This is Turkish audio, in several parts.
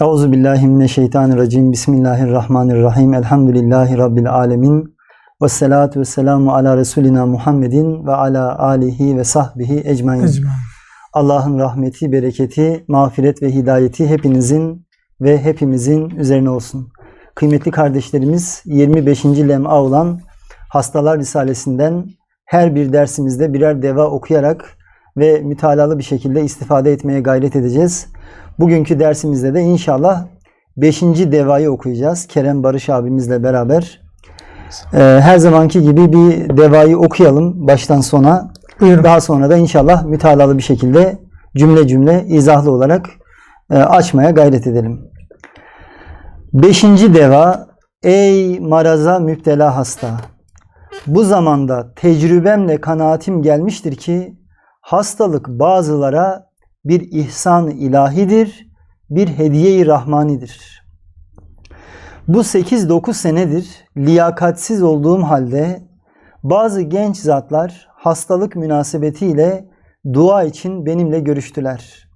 Euzu billahi mineşşeytanirracim. Bismillahirrahmanirrahim. Elhamdülillahi rabbil alamin. Ves salatu vesselamu ala resulina Muhammedin ve ala alihi ve sahbihi. Ecmaîn. Allah'ın rahmeti, bereketi, mağfiret ve hidayeti hepinizin ve hepimizin üzerine olsun. Kıymetli kardeşlerimiz 25. lem'a olan Hastalar Risalesinden her bir dersimizde birer deva okuyarak ve mütalalı bir şekilde istifade etmeye gayret edeceğiz. Bugünkü dersimizde de inşallah 5. devayı okuyacağız. Kerem Barış abimizle beraber. Ee, her zamanki gibi bir devayı okuyalım baştan sona. Buyurun. Daha sonra da inşallah mütalalı bir şekilde cümle cümle izahlı olarak e, açmaya gayret edelim. Beşinci deva Ey maraza müptela hasta. Bu zamanda tecrübemle kanaatim gelmiştir ki hastalık bazılara bir ihsan ilahidir, bir hediye-i rahmanidir. Bu 8-9 senedir liyakatsiz olduğum halde bazı genç zatlar hastalık münasebetiyle dua için benimle görüştüler.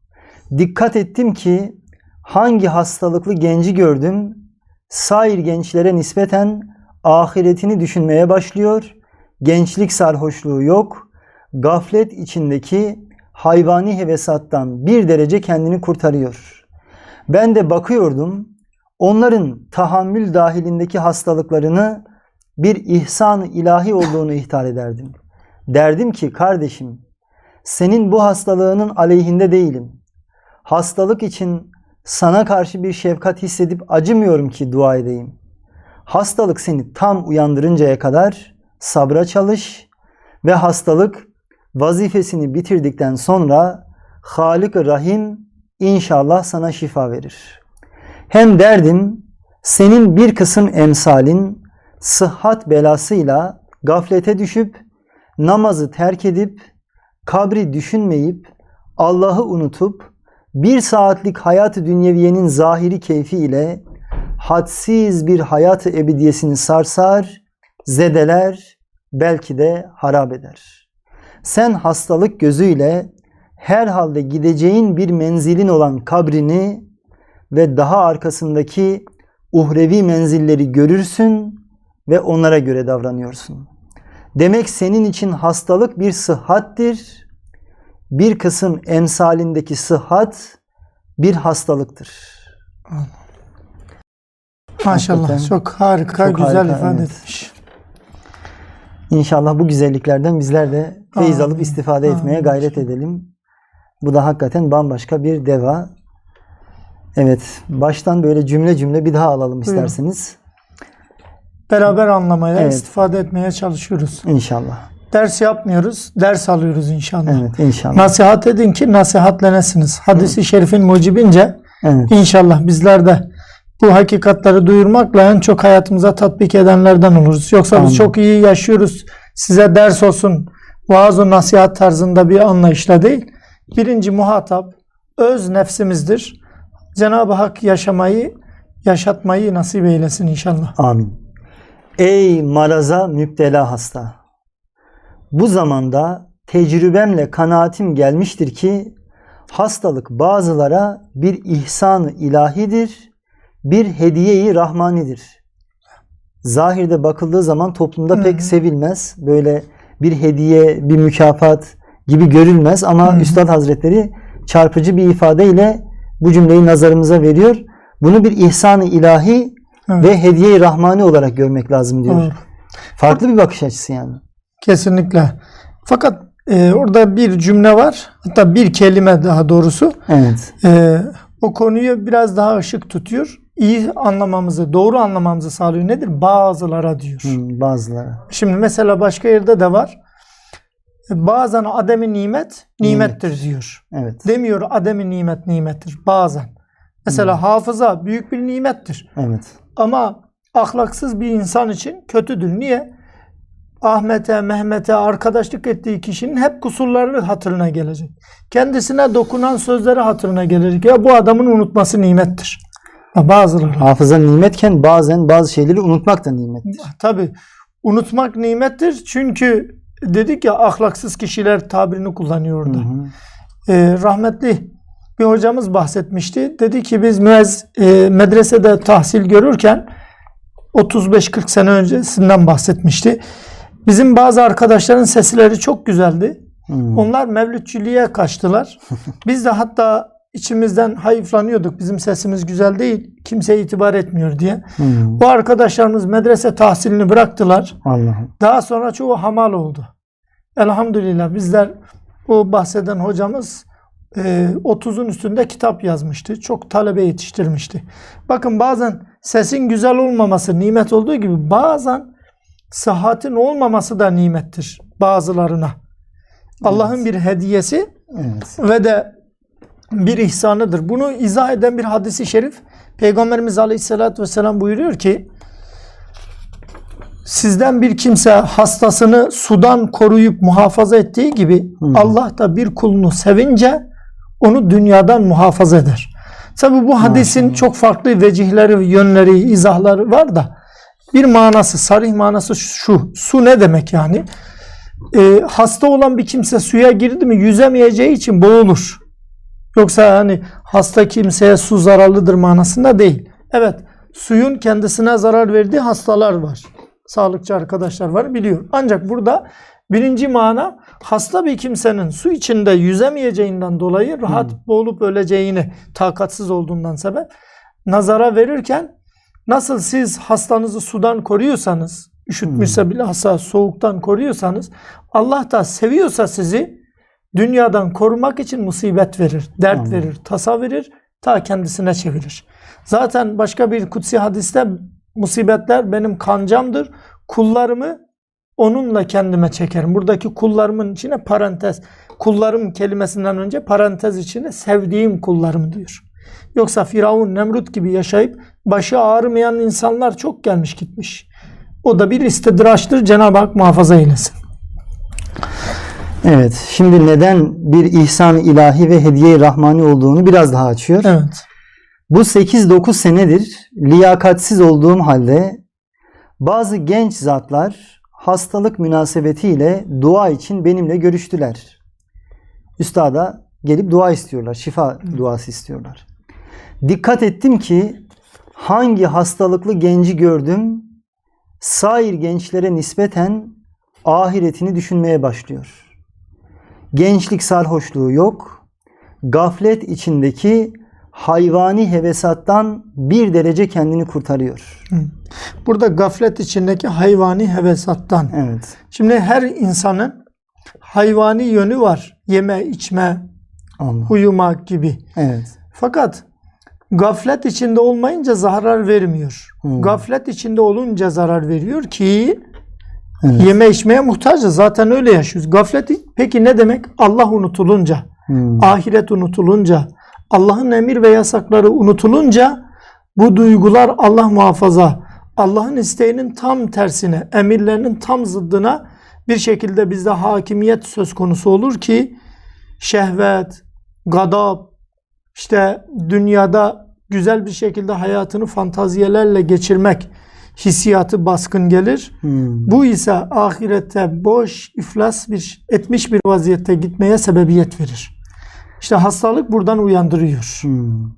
Dikkat ettim ki hangi hastalıklı genci gördüm, sair gençlere nispeten ahiretini düşünmeye başlıyor, gençlik sarhoşluğu yok, gaflet içindeki hayvani hevesattan bir derece kendini kurtarıyor. Ben de bakıyordum, onların tahammül dahilindeki hastalıklarını bir ihsan ilahi olduğunu ihtar ederdim. Derdim ki kardeşim senin bu hastalığının aleyhinde değilim. Hastalık için sana karşı bir şefkat hissedip acımıyorum ki dua edeyim. Hastalık seni tam uyandırıncaya kadar sabra çalış ve hastalık vazifesini bitirdikten sonra Halik-i Rahim inşallah sana şifa verir. Hem derdim senin bir kısım emsalin sıhhat belasıyla gaflete düşüp namazı terk edip kabri düşünmeyip Allah'ı unutup bir saatlik hayat-ı dünyeviyenin zahiri keyfi ile hadsiz bir hayat-ı ebediyesini sarsar, zedeler, belki de harap eder. Sen hastalık gözüyle herhalde gideceğin bir menzilin olan kabrini ve daha arkasındaki uhrevi menzilleri görürsün ve onlara göre davranıyorsun. Demek senin için hastalık bir sıhhattir. Bir kısım emsalindeki sıhhat bir hastalıktır. Maşallah Hakikaten çok harika, çok güzel harika, ifade evet. etmiş. İnşallah bu güzelliklerden bizler de feyiz alıp Amin. istifade etmeye Amin. gayret edelim. Bu da hakikaten bambaşka bir deva. Evet, baştan böyle cümle cümle bir daha alalım isterseniz. Beraber anlamaya, Evet. istifade etmeye çalışıyoruz. İnşallah. Ders yapmıyoruz, ders alıyoruz inşallah. Evet, inşallah. Nasihat edin ki nasihatlenesiniz. Hadisi şerifin mucibince Evet. inşallah bizler de bu hakikatleri duyurmakla en çok hayatımıza tatbik edenlerden oluruz. Yoksa Amin. biz çok iyi yaşıyoruz. Size ders olsun. Vaaz nasihat tarzında bir anlayışla değil. Birinci muhatap öz nefsimizdir. Cenab-ı Hak yaşamayı, yaşatmayı nasip eylesin inşallah. Amin. Ey maraza müptela hasta. Bu zamanda tecrübemle kanaatim gelmiştir ki hastalık bazılara bir ihsan ilahidir, bir hediye-i rahmanidir. Zahirde bakıldığı zaman toplumda Hı pek hı. sevilmez. Böyle bir hediye, bir mükafat gibi görülmez ama Hı hı. Üstad Hazretleri çarpıcı bir ifadeyle bu cümleyi nazarımıza veriyor. Bunu bir ihsan-ı ilahi Evet. ve hediye-i rahmani olarak görmek lazım diyor. Doğru. Farklı bir bakış açısı yani. Kesinlikle. Fakat e, orada bir cümle var. Hatta bir kelime daha doğrusu. Evet. E, o konuyu biraz daha ışık tutuyor. İyi anlamamızı, doğru anlamamızı sağlıyor. Nedir? Bazılara diyor. Hmm, bazıları. Şimdi mesela başka yerde de var. Bazen ademi nimet nimettir diyor. Evet. Demiyor ademi nimet nimettir. Bazen. Mesela hafıza büyük bir nimettir. Evet. Ama ahlaksız bir insan için kötüdür. Niye? Ahmet'e, Mehmet'e arkadaşlık ettiği kişinin hep kusurları hatırına gelecek. Kendisine dokunan sözleri hatırına gelecek. Ya bu adamın unutması nimettir. Ha, Bazıları. Hafıza nimetken bazen bazı şeyleri unutmak da nimettir. Tabi unutmak nimettir. Çünkü dedik ya ahlaksız kişiler tabirini kullanıyor Hı orada. hı. Ee, rahmetli bir hocamız bahsetmişti. Dedi ki biz müez, e, medresede tahsil görürken 35-40 sene öncesinden bahsetmişti. Bizim bazı arkadaşların sesleri çok güzeldi. Hmm. Onlar mevlütçülüğe kaçtılar. Biz de hatta içimizden hayıflanıyorduk. Bizim sesimiz güzel değil. Kimse itibar etmiyor diye. Hmm. Bu arkadaşlarımız medrese tahsilini bıraktılar. Allah'ım. Daha sonra çoğu hamal oldu. Elhamdülillah bizler o bahseden hocamız e, 30'un üstünde kitap yazmıştı. Çok talebe yetiştirmişti. Bakın bazen sesin güzel olmaması nimet olduğu gibi bazen sıhhatin olmaması da nimettir bazılarına. Allah'ın bir hediyesi Evet. ve de bir ihsanıdır. Bunu izah eden bir hadisi şerif Peygamberimiz Aleyhisselatü Vesselam buyuruyor ki sizden bir kimse hastasını sudan koruyup muhafaza ettiği gibi Hmm. Allah da bir kulunu sevince onu dünyadan muhafaza eder. Tabi bu hadisin Maşallah. çok farklı vecihleri, yönleri, izahları var da bir manası, sarih manası şu. Su ne demek yani? Ee, hasta olan bir kimse suya girdi mi yüzemeyeceği için boğulur. Yoksa hani hasta kimseye su zararlıdır manasında değil. Evet, suyun kendisine zarar verdiği hastalar var. Sağlıkçı arkadaşlar var biliyor. Ancak burada birinci mana hasta bir kimsenin su içinde yüzemeyeceğinden dolayı rahat boğulup öleceğini takatsız olduğundan sebep nazara verirken nasıl siz hastanızı sudan koruyorsanız üşütmüşse bilhassa soğuktan koruyorsanız Allah da seviyorsa sizi dünyadan korumak için musibet verir, dert Anladım. verir, tasa verir, ta kendisine çevirir. Zaten başka bir kutsi hadiste musibetler benim kancamdır. Kullarımı onunla kendime çekerim. Buradaki kullarımın içine parantez, kullarım kelimesinden önce parantez içine sevdiğim kullarım diyor. Yoksa Firavun, Nemrut gibi yaşayıp başı ağrımayan insanlar çok gelmiş gitmiş. O da bir istidraçtır. Cenab-ı Hak muhafaza eylesin. Evet. Şimdi neden bir ihsan ilahi ve hediye rahmani olduğunu biraz daha açıyor. Evet. Bu 8-9 senedir liyakatsiz olduğum halde bazı genç zatlar hastalık münasebetiyle dua için benimle görüştüler. Üstada gelip dua istiyorlar. Şifa duası istiyorlar. Dikkat ettim ki hangi hastalıklı genci gördüm sair gençlere nispeten ahiretini düşünmeye başlıyor. Gençlik sarhoşluğu yok. Gaflet içindeki hayvani hevesattan bir derece kendini kurtarıyor. Burada gaflet içindeki hayvani hevesattan. Evet. Şimdi her insanın hayvani yönü var. Yeme, içme, Allah. uyumak gibi. Evet. Fakat gaflet içinde olmayınca zarar vermiyor. Hmm. Gaflet içinde olunca zarar veriyor ki Evet. yeme içmeye muhtacız. Zaten öyle yaşıyoruz. Gaflet peki ne demek? Allah unutulunca, Hmm. ahiret unutulunca, Allah'ın emir ve yasakları unutulunca bu duygular Allah muhafaza Allah'ın isteğinin tam tersine, emirlerinin tam zıddına bir şekilde bizde hakimiyet söz konusu olur ki şehvet, gadab, işte dünyada güzel bir şekilde hayatını fantaziyelerle geçirmek hissiyatı baskın gelir. Hmm. Bu ise ahirette boş, iflas bir etmiş bir vaziyette gitmeye sebebiyet verir. İşte hastalık buradan uyandırıyor. Hmm.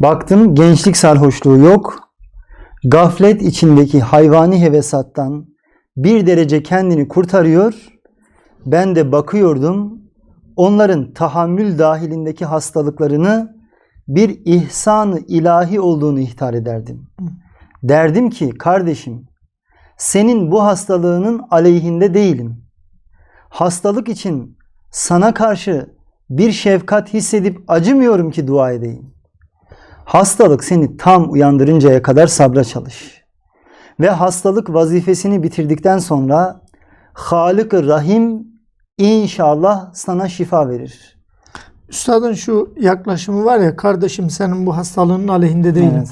Baktım gençlik sarhoşluğu yok. Gaflet içindeki hayvani hevesattan bir derece kendini kurtarıyor. Ben de bakıyordum onların tahammül dahilindeki hastalıklarını bir ihsan ilahi olduğunu ihtar ederdim. Derdim ki kardeşim senin bu hastalığının aleyhinde değilim. Hastalık için sana karşı bir şefkat hissedip acımıyorum ki dua edeyim. Hastalık seni tam uyandırıncaya kadar sabra çalış. Ve hastalık vazifesini bitirdikten sonra Halık-ı Rahim inşallah sana şifa verir. Üstadın şu yaklaşımı var ya kardeşim senin bu hastalığının aleyhinde değilim. Evet.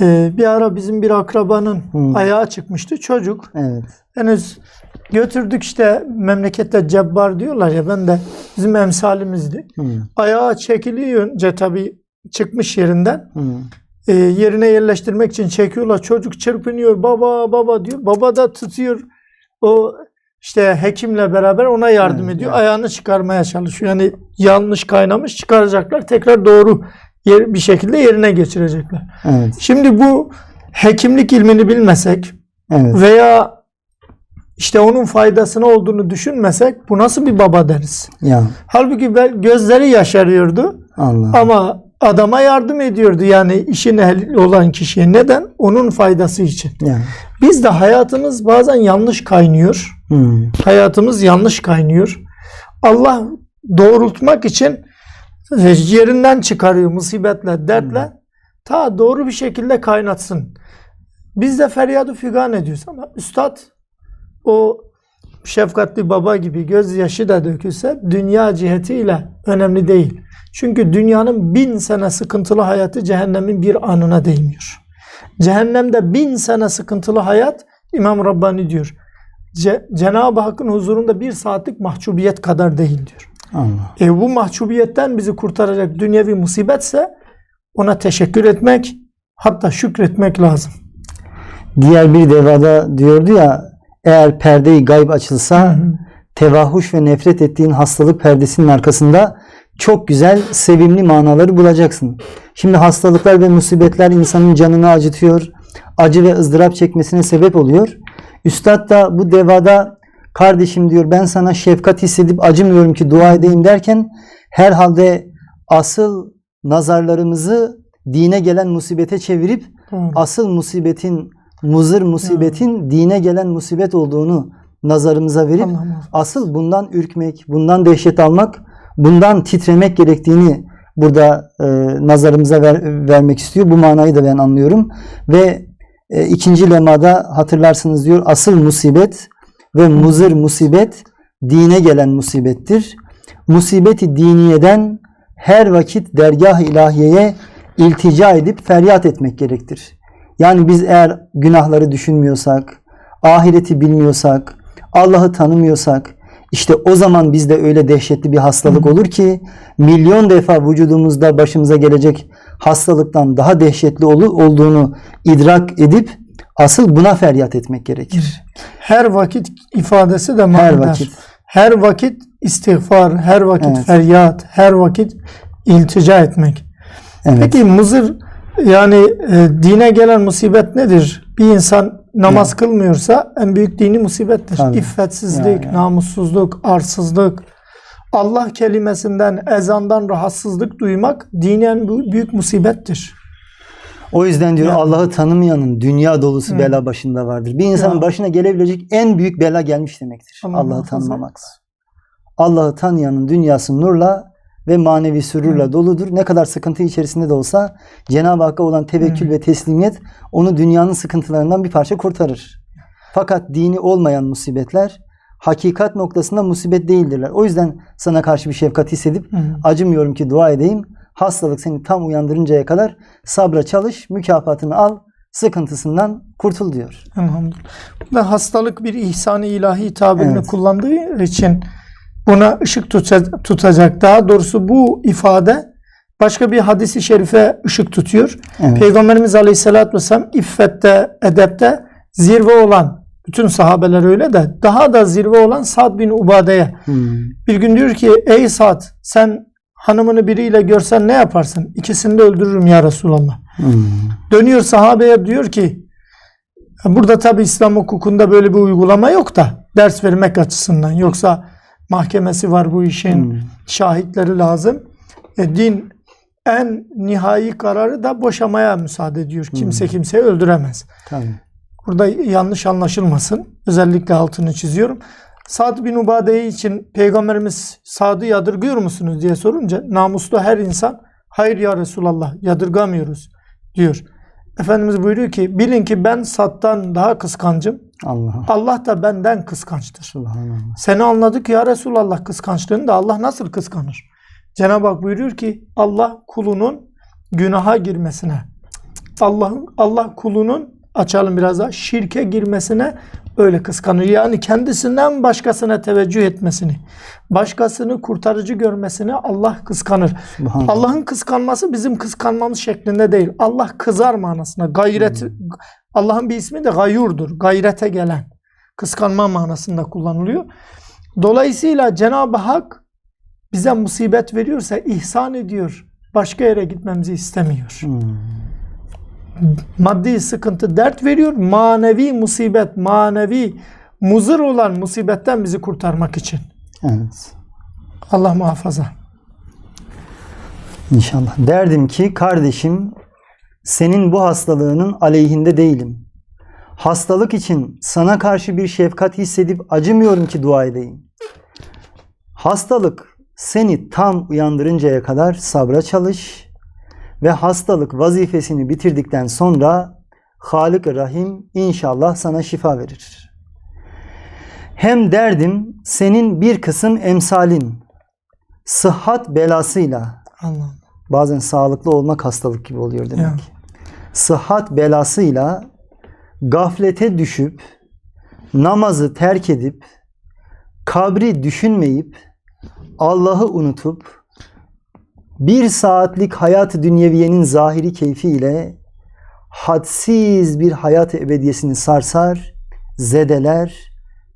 Ee, bir ara bizim bir akrabanın Hmm. ayağı çıkmıştı çocuk. Evet. Henüz götürdük işte memlekette cebbar diyorlar ya ben de bizim emsalimizdi. Hmm. Ayağı çekiliyince tabii çıkmış yerinden. Hmm. e, yerine yerleştirmek için çekiyorlar. Çocuk çırpınıyor. Baba baba diyor. Baba da tutuyor. O işte hekimle beraber ona yardım Evet, ediyor. evet. Ayağını çıkarmaya çalışıyor. Yani yanlış kaynamış çıkaracaklar. Tekrar doğru yer, bir şekilde yerine geçirecekler. Evet. Şimdi bu hekimlik ilmini bilmesek Evet. veya işte onun faydasına olduğunu düşünmesek bu nasıl bir baba deriz. Ya Halbuki gözleri yaşarıyordu Allah. ama adama yardım ediyordu yani işin ehli olan kişiye. Neden? Onun faydası için. Ya. Biz de hayatımız bazen yanlış kaynıyor. Hmm. Hayatımız yanlış kaynıyor. Allah doğrultmak için yerinden çıkarıyor musibetle, dertle. Ta doğru bir şekilde kaynatsın. Biz de feryadı figan ediyoruz ama üstad o şefkatli baba gibi gözyaşı da dökülse dünya cihetiyle önemli değil. Çünkü dünyanın bin sene sıkıntılı hayatı cehennemin bir anına değmiyor. Cehennemde bin sene sıkıntılı hayat İmam Rabbani diyor. Ce- Cenab-ı Hakk'ın huzurunda bir saatlik mahcubiyet kadar değil diyor. Allah. E bu mahcubiyetten bizi kurtaracak dünyevi musibetse ona teşekkür etmek hatta şükretmek lazım. Diğer bir devada diyordu ya eğer perdeyi gayb açılsa tevahuş ve nefret ettiğin hastalık perdesinin arkasında çok güzel, sevimli manaları bulacaksın. Şimdi hastalıklar ve musibetler insanın canını acıtıyor, acı ve ızdırap çekmesine sebep oluyor. Üstad da bu devada kardeşim diyor ben sana şefkat hissedip acımıyorum ki dua edeyim derken herhalde asıl nazarlarımızı dine gelen musibete çevirip Doğru. asıl musibetin, muzır musibetin dine gelen musibet olduğunu nazarımıza verip Allah asıl bundan ürkmek, bundan dehşet almak, bundan titremek gerektiğini burada e, nazarımıza ver- vermek istiyor. Bu manayı da ben anlıyorum. Ve e, ikinci lemada hatırlarsınız diyor asıl musibet ve muzır musibet dine gelen musibettir. Musibeti diniyeden her vakit dergah-ı ilahiyeye iltica edip feryat etmek gerektir. Yani biz eğer günahları düşünmüyorsak, ahireti bilmiyorsak, Allah'ı tanımıyorsak, işte o zaman bizde öyle dehşetli bir hastalık olur ki milyon defa vücudumuzda başımıza gelecek hastalıktan daha dehşetli olduğunu idrak edip asıl buna feryat etmek gerekir. Her vakit ifadesi de Her manidar. vakit. Her vakit istiğfar, her vakit Evet. feryat, her vakit iltica etmek. Evet. Peki mızır yani e, dine gelen musibet nedir? Bir insan namaz kılmıyorsa en büyük dini musibettir. Tabii. İffetsizlik, Ya, ya. namussuzluk, arsızlık. Allah kelimesinden, ezandan rahatsızlık duymak dinen büyük musibettir. O yüzden diyor Ya. Allah'ı tanımayanın dünya dolusu bela başında vardır. Bir insanın Ya. başına gelebilecek en büyük bela gelmiş demektir. Allah Allah'ı tanımamak. Allah'ı tanıyanın dünyası nurla ve manevi sürurla doludur. Ne kadar sıkıntı içerisinde de olsa Cenab-ı Hakk'a olan tevekkül ve teslimiyet onu dünyanın sıkıntılarından bir parça kurtarır. Fakat dini olmayan musibetler hakikat noktasında musibet değildirler. O yüzden sana karşı bir şefkat hissedip Hı. acımıyorum ki dua edeyim. Hastalık seni tam uyandırıncaya kadar sabra çalış, mükafatını al, sıkıntısından kurtul diyor. Elhamdülillah. Burada hastalık bir ihsan-ı ilahi tabirini Evet. kullandığı için buna ışık tuta- tutacak. Daha doğrusu bu ifade başka bir hadisi şerife ışık tutuyor. Evet. Peygamberimiz Aleyhisselatü Vesselam iffette, edepte zirve olan bütün sahabeler öyle de daha da zirve olan Sa'd bin Ubade'ye Hmm. bir gün diyor ki ey Sa'd sen hanımını biriyle görsen ne yaparsın? İkisini de öldürürüm ya Resulallah. Hmm. Dönüyor sahabeye diyor ki burada tabi İslam hukukunda böyle bir uygulama yok da ders vermek açısından yoksa mahkemesi var bu işin Hmm. şahitleri lazım. E, din en nihai kararı da boşamaya müsaade ediyor. Kimse kimseyi öldüremez. Tabii. Burada yanlış anlaşılmasın. Özellikle altını çiziyorum. Sa'd bin Ubade için Peygamberimiz Sa'd'ı yadırgıyor musunuz diye sorunca namuslu her insan hayır ya Resulallah yadırgamıyoruz diyor. Efendimiz buyuruyor ki bilin ki ben Sa'd'dan daha kıskancım. Allah. Allah da benden kıskançtır. Subhanallah. Seni anladık ya Resulallah kıskançlığını da Allah nasıl kıskanır? Cenab-ı Hak buyuruyor ki Allah kulunun günaha girmesine, Allah'ın Allah kulunun açalım biraz daha şirke girmesine öyle kıskanır. Yani kendisinden başkasına teveccüh etmesini, başkasını kurtarıcı görmesine Allah kıskanır. Allah'ın kıskanması bizim kıskanmamız şeklinde değil. Allah kızar manasına. Gayret Allah'ın bir ismi de gayurdur. Gayrete gelen. kıskanma manasında kullanılıyor. Dolayısıyla Cenab-ı Hak bize musibet veriyorsa ihsan ediyor. Başka yere gitmemizi istemiyor. Hmm. Maddi sıkıntı, dert veriyor. Manevi musibet, manevi muzır olan musibetten bizi kurtarmak için. Evet. Allah muhafaza. İnşallah. Derdim ki kardeşim senin bu hastalığının aleyhinde değilim. Hastalık için sana karşı bir şefkat hissedip acımıyorum ki dua edeyim. Hastalık seni tam uyandırıncaya kadar sabra çalış ve hastalık vazifesini bitirdikten sonra halık Rahim inşallah sana şifa verir. Hem derdim senin bir kısım emsalin sıhhat belasıyla Allah. Bazen sağlıklı olmak hastalık gibi oluyor demek Ya. Sıhhat belasıyla gaflete düşüp namazı terk edip kabri düşünmeyip Allah'ı unutup bir saatlik hayat-ı dünyeviyenin zahiri keyfiyle hadsiz bir hayat-ı ebediyesini sarsar, zedeler,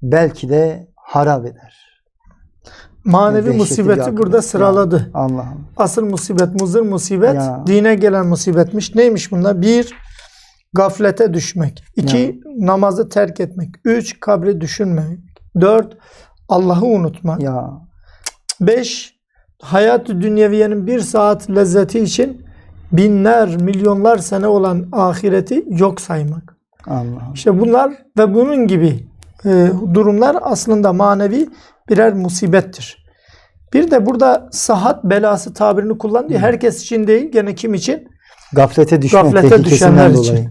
belki de harap eder. Manevi musibeti burada sıraladı. Allah'ım. Asıl musibet, muzır musibet, Ya. dine gelen musibetmiş. Neymiş bunlar? Bir, gaflete düşmek. İki, namazı terk etmek. Üç, kabri düşünmemek. Dört, Allah'ı unutmak. Ya Beş, hayat-ı dünyeviyenin bir saat lezzeti için binler, milyonlar sene olan ahireti yok saymak. Allah'ım. İşte bunlar ve bunun gibi e, durumlar aslında manevi birer musibettir. Bir de burada sahat belası tabirini kullanıyor. Herkes için değil, gene kim için? Gaflete düşmek Gaflete düşenler dolayı. için.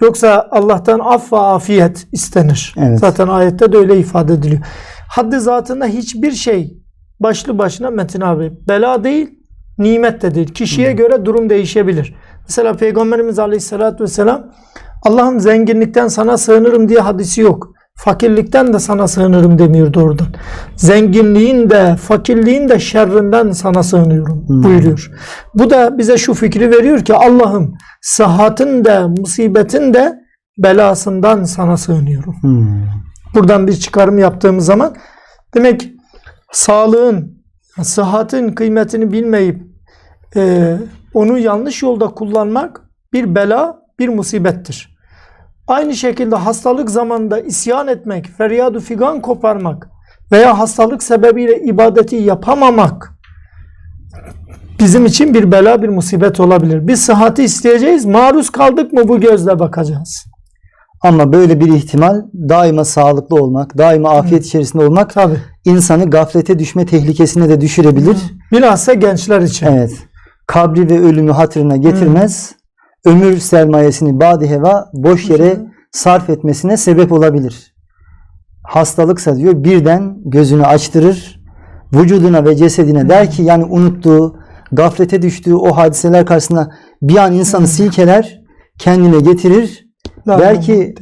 Yoksa Allah'tan af ve afiyet istenir. Evet. Zaten ayette de öyle ifade ediliyor. Haddi zatında hiçbir şey başlı başına Metin abi bela değil, nimet de değil. Kişiye göre durum değişebilir. Mesela Peygamberimiz Aleyhisselatü Vesselam Allah'ım zenginlikten sana sığınırım diye hadisi yok. Fakirlikten de sana sığınırım demiyor doğrudan. Zenginliğin de fakirliğin de şerrinden sana sığınıyorum buyuruyor. Bu da bize şu fikri veriyor ki Allah'ım sıhhatin de musibetin de belasından sana sığınıyorum. Hmm. Buradan bir çıkarım yaptığımız zaman demek sağlığın, sıhhatin kıymetini bilmeyip e, onu yanlış yolda kullanmak bir bela, bir musibettir. Aynı şekilde hastalık zamanında isyan etmek, feryadu figan koparmak veya hastalık sebebiyle ibadeti yapamamak bizim için bir bela, bir musibet olabilir. Biz sıhhati isteyeceğiz. Maruz kaldık mı bu gözle bakacağız. Ama böyle bir ihtimal daima sağlıklı olmak, daima afiyet içerisinde olmak Tabii. İnsanı gaflete düşme tehlikesine de düşürebilir. Bilhassa gençler için. Evet. Kabri ve ölümü hatırına getirmez. Ömür sermayesini badi heva boş yere sarf etmesine sebep olabilir. Hastalıksa diyor birden gözünü açtırır. Vücuduna ve cesedine der ki yani unuttuğu, gaflete düştüğü o hadiseler karşısında bir an insanı silkeler, kendine getirir. Der ki.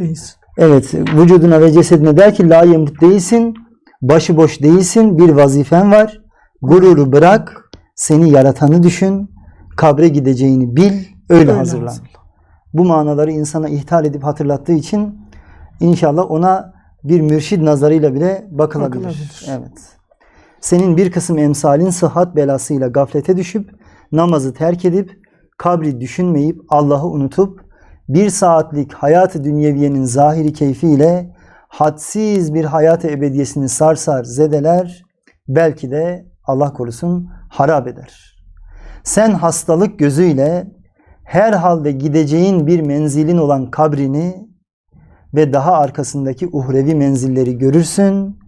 Evet, vücuduna ve cesedine der ki la yemut değilsin, başıboş değilsin, bir vazifen var. Gururu bırak, seni yaratanı düşün, kabre gideceğini bil, öyle, Öyle hazırlan. hazırlan. Bu manaları insana ihtal edip hatırlattığı için inşallah ona bir mürşid nazarıyla bile bakılabilir. Bakılabilir. Evet. Senin bir kısım emsalin sıhhat belasıyla gaflete düşüp namazı terk edip kabri düşünmeyip Allah'ı unutup bir saatlik hayatı dünyeviyenin zahiri keyfiyle hadsiz bir hayatı ebediyesini sarsar, zedeler, belki de Allah korusun harap eder. Sen hastalık gözüyle her halde gideceğin bir menzilin olan kabrini ve daha arkasındaki uhrevi menzilleri görürsün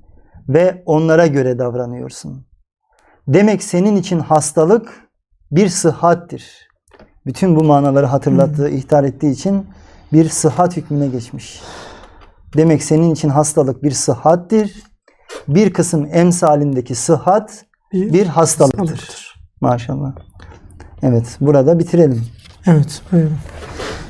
ve onlara göre davranıyorsun. Demek senin için hastalık bir sıhhattir. Bütün bu manaları hatırlattığı, ihtar ettiği için bir sıhhat hükmüne geçmiş. Demek senin için hastalık bir sıhhattir. Bir kısım emsalindeki sıhhat bir hastalıktır. hastalıktır. Maşallah. Evet, burada bitirelim. Evet, buyurun.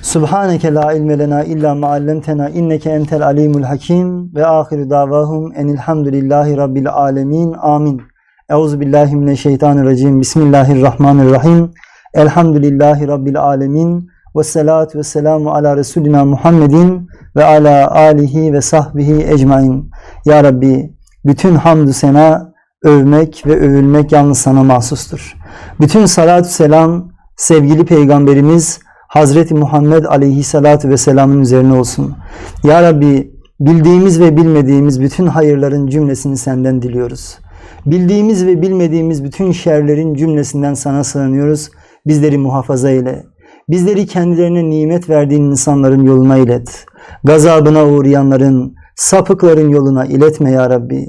Subhaneke la ilme lena illa ma allamtena inneke entel alimul hakim ve ahiru davahum enilhamdülillahi rabbil alemin. Amin. Euzu billahi mineşşeytanirracim. Bismillahirrahmanirrahim. Elhamdülillahi rabbil alemin. Ve salatu ve selamu ala Resulina Muhammedin ve ala alihi ve sahbihi ecmain. Ya Rabbi bütün hamdü sena, övmek ve övülmek yalnız sana mahsustur. Bütün salatü selam sevgili peygamberimiz Hazreti Muhammed aleyhissalatu vesselamın üzerine olsun. Ya Rabbi bildiğimiz ve bilmediğimiz bütün hayırların cümlesini senden diliyoruz. Bildiğimiz ve bilmediğimiz bütün şerlerin cümlesinden sana sığınıyoruz. Bizleri muhafaza eyle. Bizleri kendilerine nimet verdiğin insanların yoluna ilet. Gazabına uğrayanların, sapıkların yoluna iletme ya Rabbi.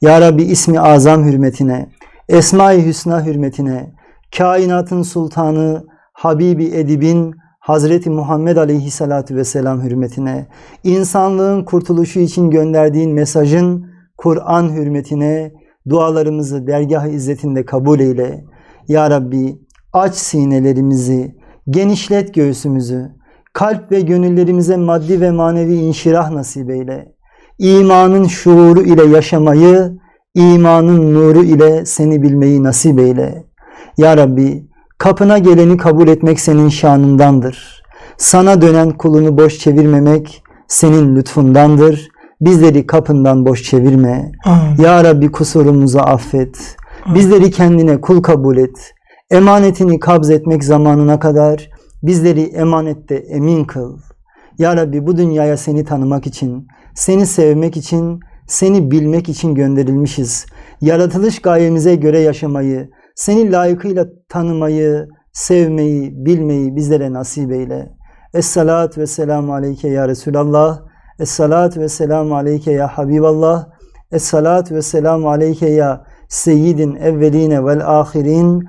Ya Rabbi ismi azam hürmetine, Esma-i Hüsna hürmetine, kainatın sultanı, Habibi Edib'in Hazreti Muhammed Aleyhisselatü Vesselam hürmetine, insanlığın kurtuluşu için gönderdiğin mesajın Kur'an hürmetine dualarımızı dergah-ı izzetinde kabul eyle. Ya Rabbi aç sinelerimizi, genişlet göğsümüzü, kalp ve gönüllerimize maddi ve manevi inşirah nasip eyle. İmanın şuuru ile yaşamayı, imanın nuru ile seni bilmeyi nasip eyle. Ya Rabbi kapına geleni kabul etmek senin şanındandır. Sana dönen kulunu boş çevirmemek senin lütfundandır. Bizleri kapından boş çevirme. Amin. Ya Rabbi kusurumuzu affet. Bizleri kendine kul kabul et. Emanetini kabz etmek zamanına kadar bizleri emanette emin kıl. Ya Rabbi bu dünyaya seni tanımak için, seni sevmek için, seni bilmek için gönderilmişiz. Yaratılış gayemize göre yaşamayı, seni layıkıyla tanımayı, sevmeyi, bilmeyi bizlere nasip eyle. Esselatu ve selamu aleyke ya Resulallah. Esselatu ve selamu aleyke ya Habiballah. Esselatu ve selamu aleyke ya Seyyidin evveline vel ahirin.